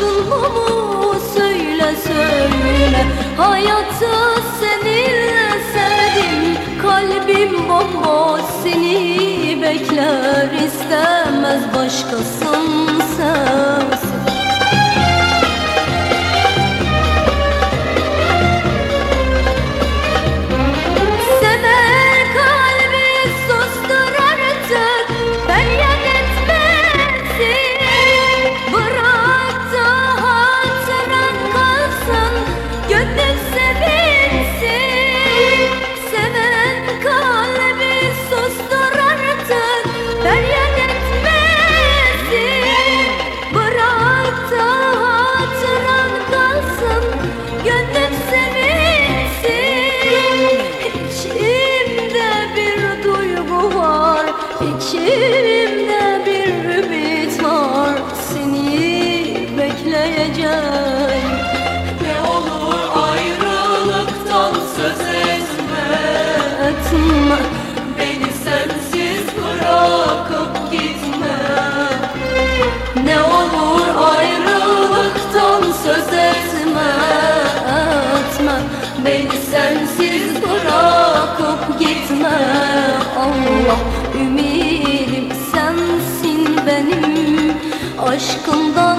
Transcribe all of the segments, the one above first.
mu söyle söyle. Hayatı seninle sevdim. Kalbim bomboş seni bekler istemez başkasın sensin Beni sensiz bırakıp gitme Allah ümidim sensin benim Aşkından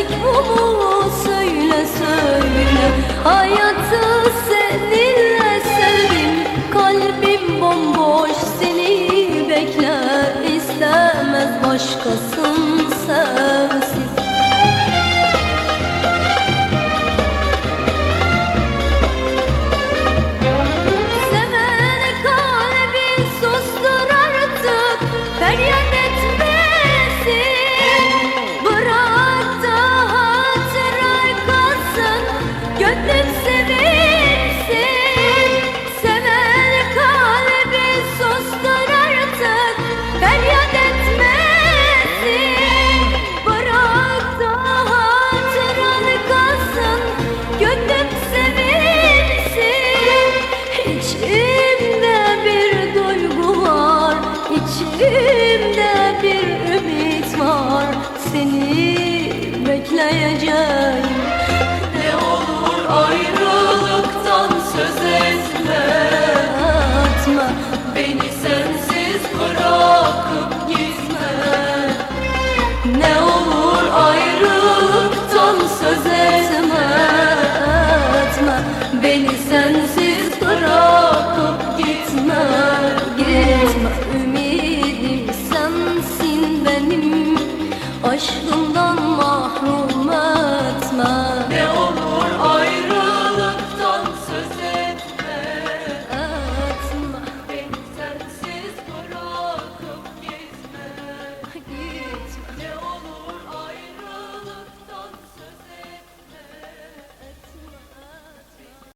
Sevmek bu söyle söyle. Hayatı seninle sevdim Kalbim bomboş seni bekler. İstemez başkasın Gönlün sevinsin Seven kalbin sustur artık. Feryat etmesin Bırak da hatıran kalsın. Gönlüm sevinsin İçimde bir duygu var. İçimde bir ümit var. Seni bekleyeceğim Aşkından mahrum